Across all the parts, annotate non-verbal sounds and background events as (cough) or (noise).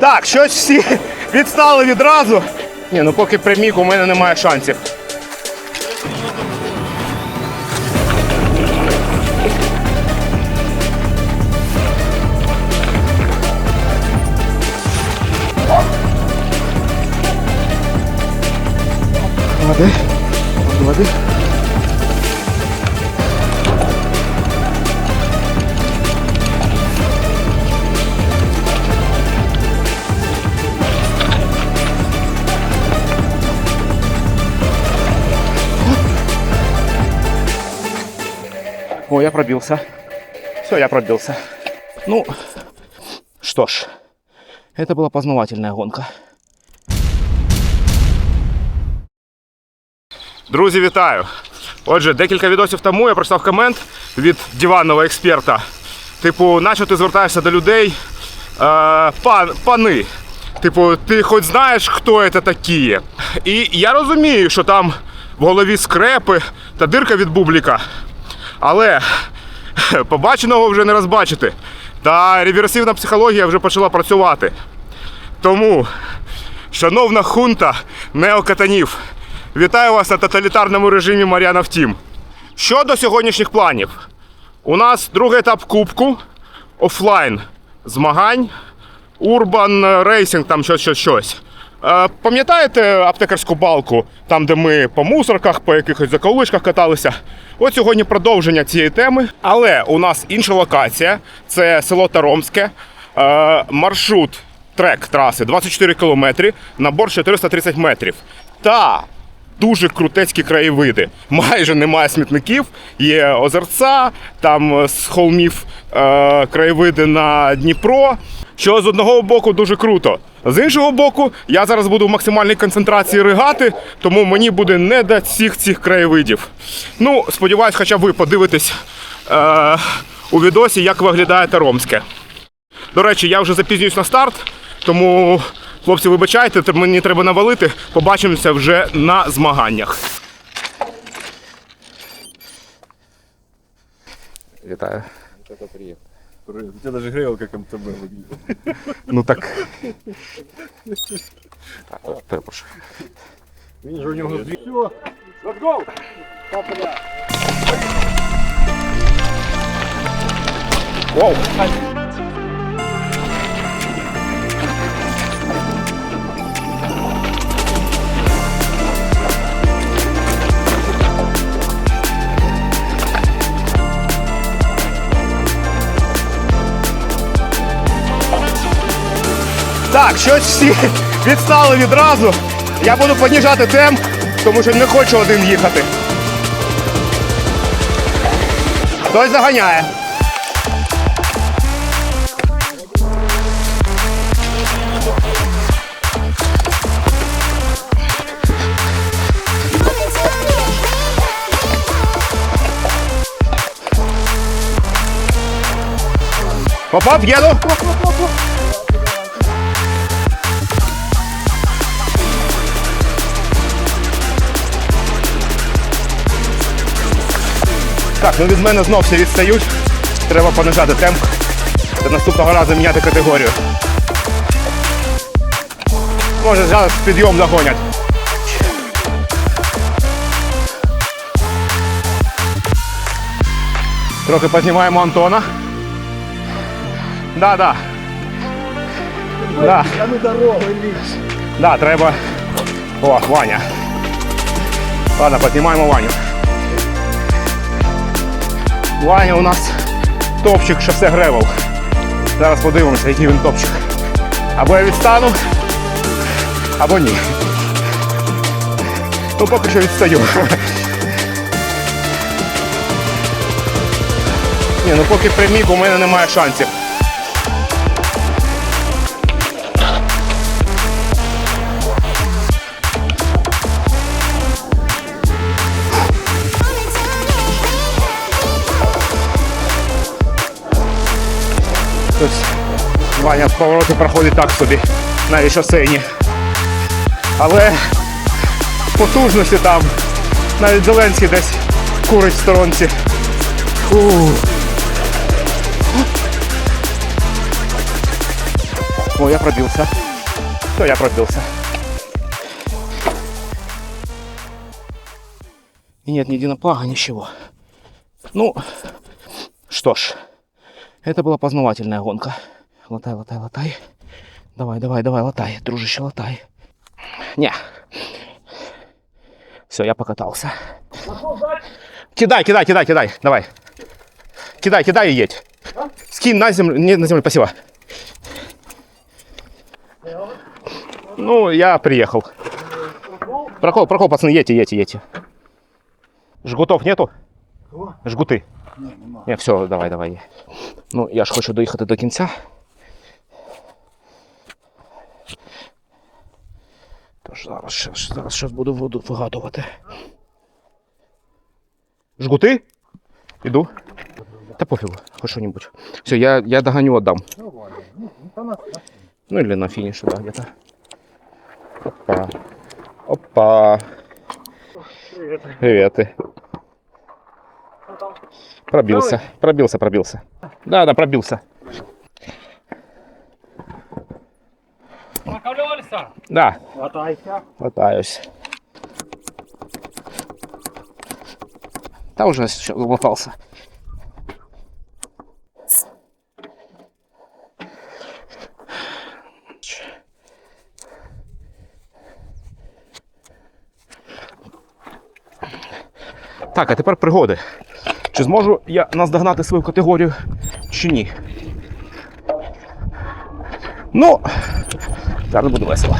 Так, щось всі (laughs) відстали відразу. Ні, ну поки прямік у мене немає шансів. Води. Води. Я пробился. Все, я пробился. Ну, что ж, это была познавательная гонка. Друзі, вітаю! Отже, декілька відосів тому я прочитав комент від диванного експерта. Типу, наче ти звертаєшся до людей, е, пан, пани. Типу, ти хоч знаєш, хто це такі. І я розумію, що там в голові скрепи та дирка від бубліка. Але (laughs) побаченого вже не розбачити. Та реверсивна психологія вже почала працювати. Тому, шановна хунта неокатанів, вітаю вас на тоталітарному режимі Мар'яна Втім. Щодо сьогоднішніх планів, у нас другий етап кубку офлайн змагань, урбан рейсинг, там щось, щось, щось. Е, Пам'ятаєте аптекарську балку, там, де ми по мусорках, по якихось закоуличках каталися? От сьогодні продовження цієї теми. Але у нас інша локація це село Таромське, Е, маршрут трек траси 24 кілометри, набор 430 метрів. Та дуже крутецькі краєвиди. Майже немає смітників, є озерця, там з холмів е, краєвиди на Дніпро. Що з одного боку дуже круто. З іншого боку, я зараз буду в максимальній концентрації ригати, тому мені буде не до всіх цих краєвидів. Ну, сподіваюсь, хоча б ви подивитесь е, у відосі, як виглядає Таромське. До речі, я вже запізнююсь на старт, тому, хлопці, вибачайте, мені треба навалити. Побачимося вже на змаганнях. Вітаю. У тебя даже грелка как МТБ выглядит. Ну так. Так, от, перепрошую. Видишь, у него две... Воу! Так, щось всі відстали відразу. Я буду поніжати темп, тому що не хочу один їхати. Хтось заганяє. Попав, еду. Так, ну від мене знов всі відстають. Треба понижати темп. Та наступного разу міняти категорію. Може зараз підйом загонять. Трохи познімаємо Антона. Да, да. Да. Да, треба. О, Ваня. Ладно, піднімаємо Ваню. Ваня у нас топчик шосе Гревел. Зараз подивимося, який він топчик. Або я відстану, або ні. Ну поки що відстаю. Ні, ну поки прямік у мене немає шансів. Ось Ваня в повороти проходить так собі, навіть шосейні. Але потужності там, навіть Зеленський десь курить в сторонці. Фу. О, я пробился. Все, я пробился. И нет ни единого плага, ничего. Ну, что ж, это была познавательная гонка. Латай, латай, латай. Давай, давай, давай, латай, дружище, латай. Не. Все, я покатался. Кидай, кидай, кидай, кидай, давай. Кидай, кидай и едь. Скинь на землю, не на землю, спасибо. Ну, я приехал. Прокол, прокол, пацаны, едьте, едьте, едьте. Жгутов нету? Жгути. Не, все, давай, давай. Ну, я ж хочу доїхати до кінця. Тож зараз, ще- зараз щось буду воду вигадувати. Жгути? Іду. Та пофігу, хоч що-нибудь. Все, я, я доганю, отдам. Ну или на финише, да, где-то. Опа. Опа. Привет. ты. Пробился. Пробился, пробился. Да, да, пробился. Прокололися? Да, Хватайся. хватаюсь. Да уже всё, лопался. Так, а тепер пригоди. Чи зможу я наздогнати свою категорію чи ні? Ну, зараз буде весело.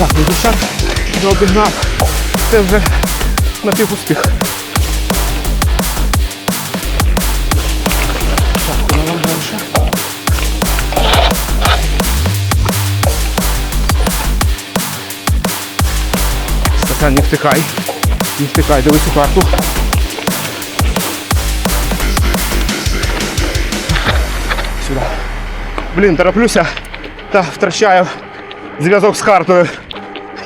Так, ну дівчат вже обігнав. Це вже напівуспіх. Так, куди нам дальше? Стакан, не втикай. Не втикай, дивись у карту. Сюди. Блін, тороплюся та втрачаю зв'язок з картою.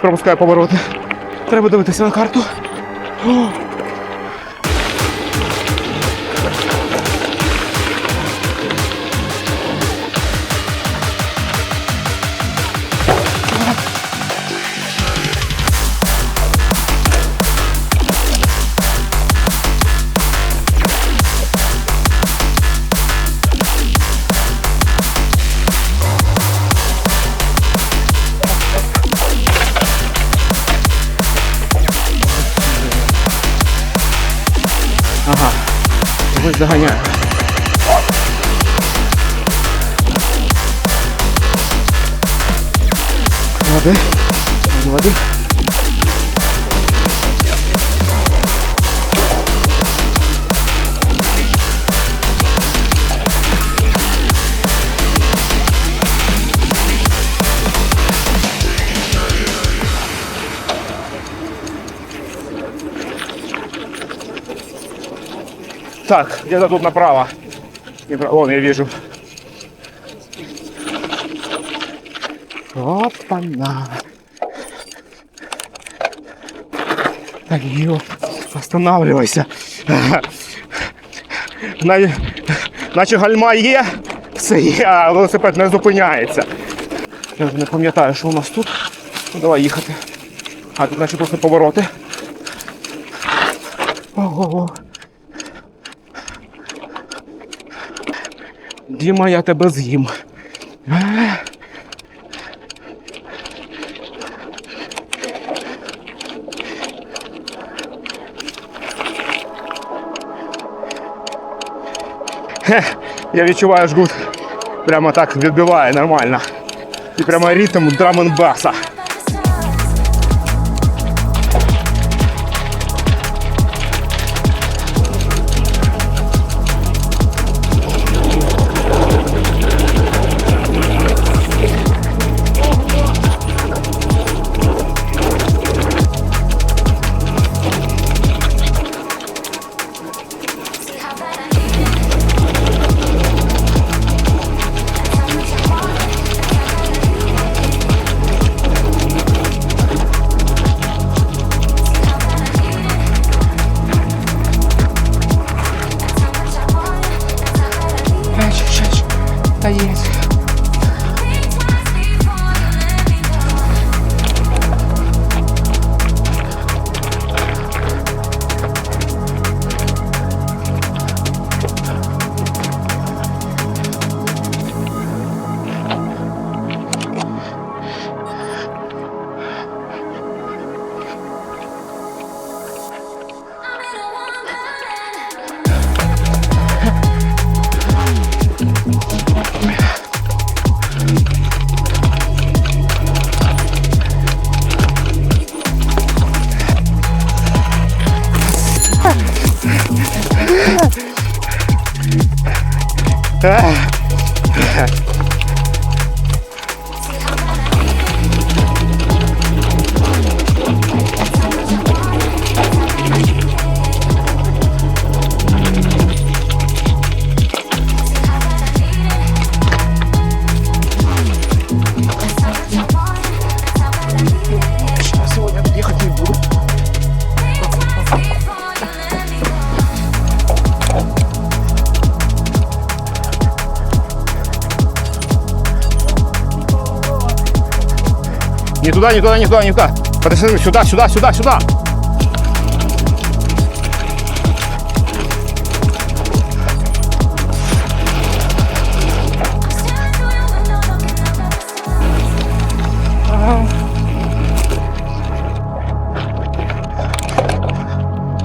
Пропускаю повороти. Треба дивитися на карту. Ось доганяю. Води. Води, Так, где-то тут направо. Вон, я вижу. Опа-на. Так, ё, останавливайся. Наче гальма є, все є, а велосипед не зупиняється. Я вже не пам'ятаю, що у нас тут. Ну, давай їхати. А тут наче просто повороти. Ого. Діма, я тебе з'їм. Хе, я відчуваю жгут. Прямо так відбиває нормально. І прямо ритм драм баса. Та є. Oh. Не туда, не туда, не туда, не туда. Подожди, сюда, сюда, сюда, сюда.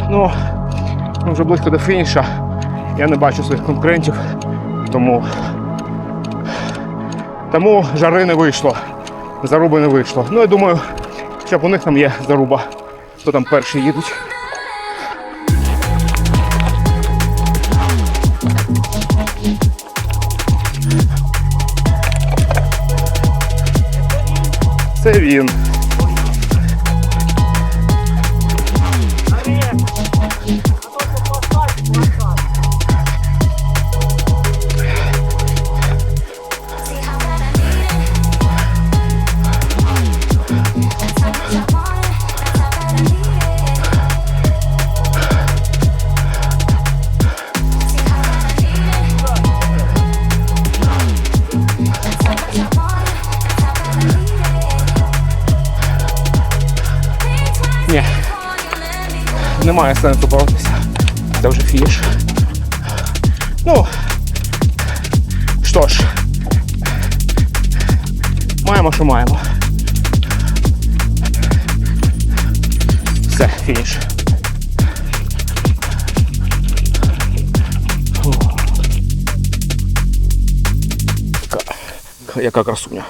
Ну, вже близько до фініша. Я не бачу своїх конкурентів, тому, тому жари не вийшло. Заруби не вийшло. Ну, я думаю, хоча б у них там є заруба. Хто там перші їдуть. Це він. Немає сенсу боротися. Це вже фініш. Ну. Що ж. Маємо, що маємо. Все, фініш. Яка красуня.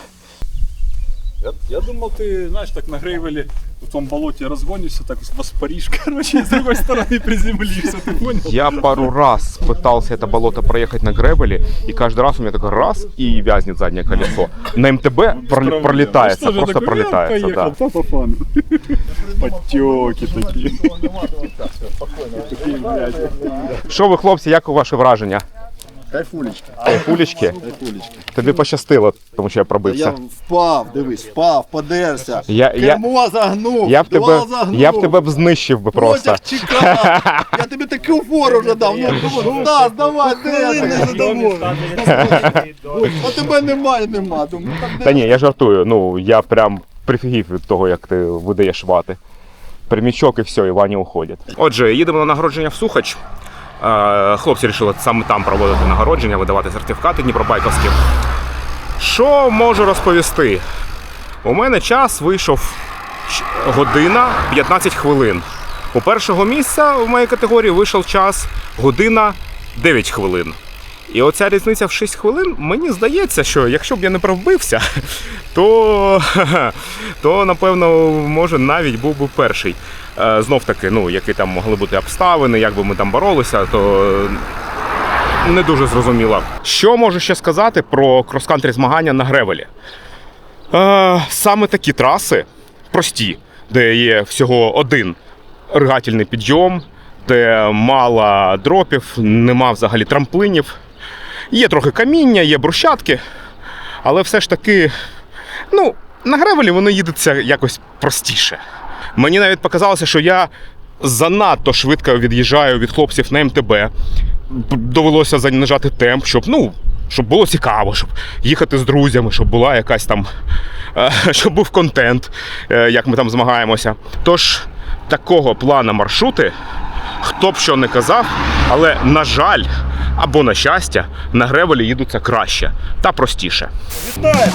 Я, я думал, ты, знаешь, так на грейвеле в том болоте разгонишься, так воспаришь, (laughs) короче, и с другой стороны приземлишься, ты понял? Я пару раз пытался это болото проехать на гребеле, и каждый раз у меня такой раз и вязнет заднее колесо. На МТБ прол- пролетается, Ну, что же просто такое? Я пролетается, поехал, да. да, по фану. Подтеки такие. (laughs) Такие, блядь. Що ви, хлопці, як у ваші враження? Кайфулечка, Кулечки? кайфулечка. Тобі пощастило, тому що я пробився. Я впав, дивись, впав, подерся. Я- я- Кермо загнув, Я б тебе, загнув. я б тебе б знищив би просто. Потяг чекав. Я тобі таку фору вже дав. Ну, думаю, Стас, давай, ти задоволений. А тебе немає, нема. Думаю, так Та ні, я жартую. Ну, я прям прифігів від того, як ти видаєш вати. Примічок і все, і вані уходять. Отже, їдемо на нагородження в Сухач. Е, Хлопці вирішили саме там проводити нагородження, видавати сертифікати Дніпробайковські. Що можу розповісти? У мене час вийшов година 15 хвилин. У першого місця в моїй категорії вийшов час година 9 хвилин. І оця різниця в 6 хвилин, мені здається, що якщо б я не пробився, (laughs) то, (laughs) то напевно, може, навіть був би перший. Е, Знов таки, ну, які там могли бути обставини, як би ми там боролися, то не дуже зрозуміло. Що можу ще сказати про крос-кантрі змагання на Гревелі? Е, саме такі траси прості, де є всього один ригательний підйом, де мало дропів, нема взагалі трамплинів. Є трохи каміння, є брусчатки, але все ж таки, ну, на гревелі воно їдеться якось простіше. Мені навіть показалося, що я занадто швидко від'їжджаю від хлопців на МТБ. Довелося занижати темп, щоб, ну, щоб було цікаво, щоб їхати з друзями, щоб була якась там, е, (laughs) щоб був контент, е, як ми там змагаємося. Тож такого плану маршрути, хто б що не казав, але на жаль, або на щастя, на гревелі їдуться краще та простіше. Вітаю!